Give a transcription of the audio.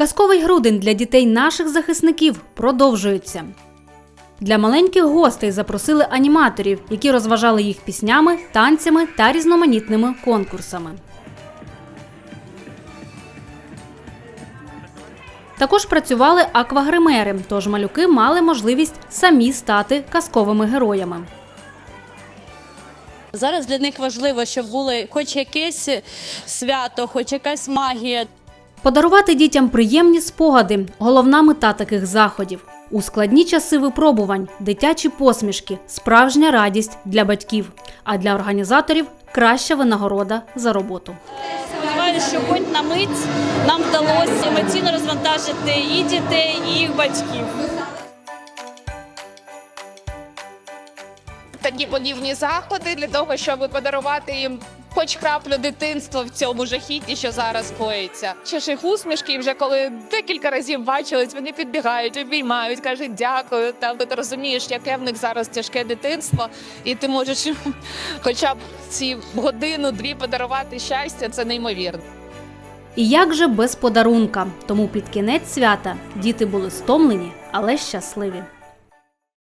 Казковий грудень для дітей наших захисників продовжується. Для маленьких гостей запросили аніматорів, які розважали їх піснями, танцями та різноманітними конкурсами. Також працювали аквагримери, тож малюки мали можливість самі стати казковими героями. Зараз для них важливо, щоб було хоч якесь свято, хоч якась магія. Подарувати дітям приємні спогади головна мета таких заходів. У складні часи випробувань дитячі посмішки, справжня радість для батьків, а для організаторів краща винагорода за роботу. Сподіваюся, що хоч на мить нам вдалося емоційно розвантажити і дітей, і їх батьків. такі подібні заходи для того, щоб подарувати їм хоч краплю дитинства в цьому жахіті, що зараз коїться. Їх усмішки, вже коли декілька разів бачились, вони підбігають, обіймають, кажуть дякую. Та ти розумієш, яке в них зараз тяжке дитинство, і ти можеш хоча б ці годину-дві подарувати щастя. Це неймовірно. І як же без подарунка? Тому під кінець свята діти були стомлені, але щасливі.